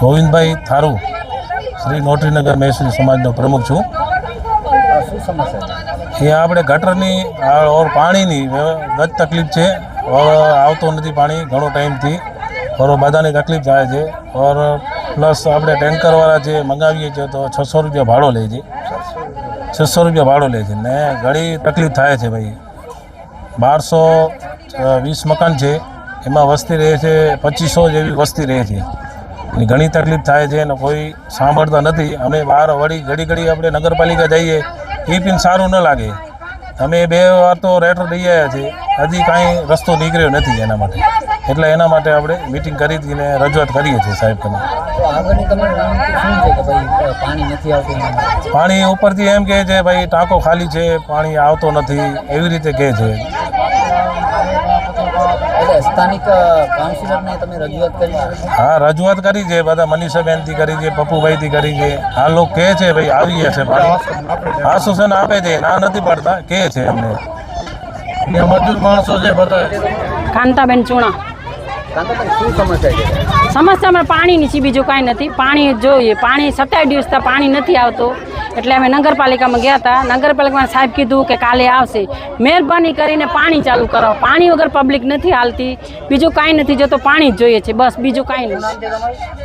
ગોવિંદભાઈ થારુ. શ્રી નોટરીનગર મહેસૂલી સમાજનો પ્રમુખ છું. અહીંયા આપણે ગટરની ઓર પાણીની ગત તકલીફ છે. ઓર આવતો નથી પાણી ઘણો ટાઈમથી ઓર બધાને તકલીફ થાય છે. ઓર પ્લસ આપણે ટેન્કરવાળા જે મંગાવીએ છીએ તો છસો રૂપિયા ભાડો લે છે. છસો રૂપિયા ભાડો લે છે. ને ઘણી તકલીફ થાય છે ભાઈ. બારસો વીસ મકાન છે. એમાં વસ્તી રહે છે પચીસો જેવી વસ્તી રહે છે. અને ઘણી તકલીફ થાય છે અને કોઈ સાંભળતા નથી. અમે બહાર વળી ઘડી ઘડી આપણે નગરપાલિકા જઈએ એ પણ સારું ન લાગે. અમે બે વાર તો રેટર દઈ આવ્યા છીએ હજી કાંઈ રસ્તો નીકળ્યો નથી એના માટે. એટલે એના માટે આપણે મિટિંગ કરી હતી રજૂઆત કરીએ છીએ સાહેબ તમે. પાણી એના ઉપરથી એમ કહે છે ભાઈ ટાંકો ખાલી છે પાણી આવતો નથી. એવી રીતે કહે છે. સ્થાનિક કાઉન્સિલરને તમે રજૂઆત કરી હા રજૂઆત કરી છે બધા મનીષાબેનથી કરી છે પપ્પુભાઈથી કરી છે. આ લોકો કહે છે ભાઈ આવી છે પાણી આશ્વાસન આપે છે. ના નથી પડતા કહે છે એમને. મજૂર માણસો છે બધા કાંતાબેન ચૂણા. સમસ્યા છે? સમસ્યામાં પાણીની છે બીજું કાંઈ નથી પાણી જોઈએ. પાણી સત્યાવીસ દિવસથી પાણી નથી આવતું. એટલે અમે નગરપાલિકામાં ગયા હતા. નગરપાલિકામાં સાહેબ કીધું કે કાલે આવશે. મહેરબાની કરીને પાણી ચાલુ કરો. પાણી વગર પબ્લિક નથી હાલતી. બીજું કાંઈ નથી જોતો પાણી જ જોઈએ છે. બસ બીજું કાંઈ નથી.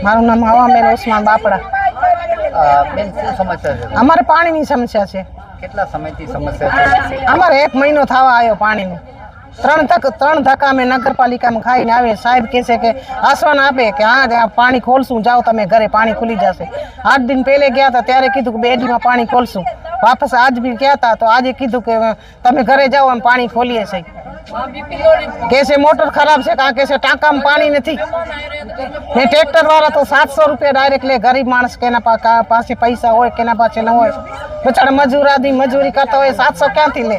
મારું નામ હવામેન ઉસ્માન બાપડા. અ, બેન શું સમસ્યા છે? અમારે પાણીની સમસ્યા છે. કેટલા સમયથી સમસ્યા છે? અમારે એક મહિનો થવા આવ્યો પાણીનો. ત્રણ ધક ત્રણ ધક્કા અમે નગરપાલિકામાં ખાઈને આવે સાહેબ કહે છે કે આસવાન આપે કે હા પાણી ખોલશું, જાઓ તમે ઘરે પાણી ખુલી જશે. આઠ દિન પહેલે ગયા હતા, ત્યારે કીધું કે બે દીમાં પાણી ખોલશું. વાપસ આજ બી ગયા હતા, તો આજે કીધું કે તમે ઘરે જાઓ અને પાણી ખોલીએ છે કે છે મોટર ખરાબ છે. કારણ કે છે ટાંકામાં પાણી નથી. ને ટ્રેક્ટર વાળા તો સાતસો રૂપિયા ડાયરેક્ટ લે, ગરીબ માણસ કેના પાસે પૈસા હોય, કેના પાસે ન હોય. બચારા આદિ મજૂરી કરતા હોય, સાતસો ક્યાંથી લે?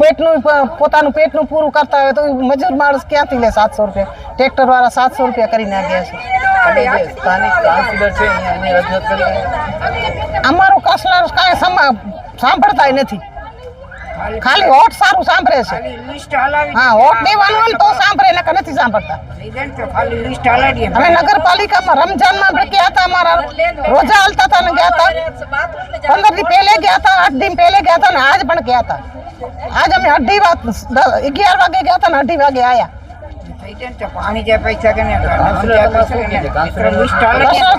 પેટનું પોતાનું પેટનું પૂરું કરતા હોય તો મજૂર માણસ ક્યાંથી લે સાતસો રૂપિયા? ટ્રેક્ટર વાળા સાતસો રૂપિયા કરીને ગયા છે. કરી અમારું કસલર કાંઈ સમા સાંભળતાય નથી. ખાલી હોટ સારું સાંભળે છે. હા હોટ દેવાનું હોય તો સાંભળે નકર નથી સાંભળતા. અમે નગરપાલિકામાં રમજાનમાં ગયા હતા રોજા હાલતા હતા ને ગયા હતા. પંદર દી પહેલે ગયા હતા, આઠ દિન પહેલે ગયા હતા ને આજ પણ ગયા હતા. આજ અમે અઢી વાગ અગિયાર વાગે ગયા હતા ને અઢી વાગે આયા. પાણી પૈસા કે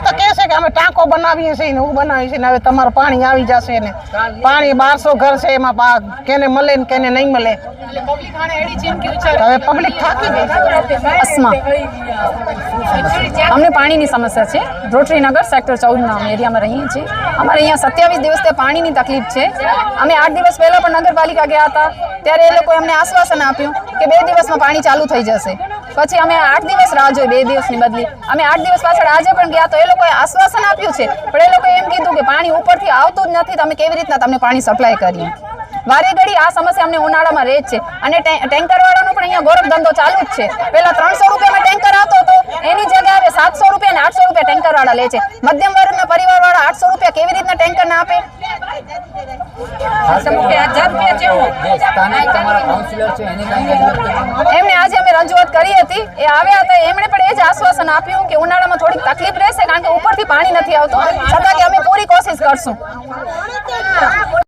તો છે કે અમે ટાંકો બનાવીએ છીએ ને બનાવીએ છીએ ને હવે તમારું પાણી આવી જશે ને. પાણી બારસો ઘર છે એમાં પા- કેને મળે ને કેને નહીં મળે. હવે પબ્લિક થાકી ગઈ. અસ્મા. અમને પાણીની સમસ્યા છે. રોટરીનગર સેક્ટર ચૌદના અમે એરિયામાં રહીએ છીએ. અમારે અહીંયા સત્યાવીસ દિવસથી પાણીની તકલીફ છે. અમે આઠ દિવસ પહેલાં પણ નગરપાલિકા ગયા હતા. ત્યારે એ લોકોએ અમને આશ્વાસન આપ્યું કે બે દિવસમાં પાણી ચાલુ થઈ જશે. પછી અમે આઠ દિવસ રાહ જોઈ બે દિવસની બદલી. અમે આઠ દિવસ પાછળ આજે પણ ગયા તો એ લોકોએ આશ્વાસન આપ્યું છે. પણ એ લોકોએ એમ કીધું કે પાણી ઉપરથી આવતું જ નથી તો અમે કેવી રીતના તમને પાણી સપ્લાય કરીએ? વારે ઘડી આ સમસ્યા અમને ઉનાળામાં રહે છે. અને ટેન્કરવાળાનો પણ અહીંયા ગોરખ ધંધો ચાલુ જ છે. પહેલાં ત્રણસો રૂપિયામાં ટેન્કર આવતો હતો. એની જગ્યાએ હવે સાતસો રૂપિયા અને આઠસો રૂપિયા ટેન્કરવાળા લે છે. મધ્યમ વર્ગના પરિવારવાળા આઠસો રૂપિયા કેવી રીતના ટેન્કર ના આપે? જે રજૂઆત કરી હતી, એ આવ્યા હતા, એમણે પણ એ જ આશ્વાસન આપ્યું કે ઉનાળામાં થોડીક તકલીફ રહેશે કારણ કે ઉપરથી પાણી નથી આવતું, છતાં કે અમે પૂરી કોશિશ કરશું.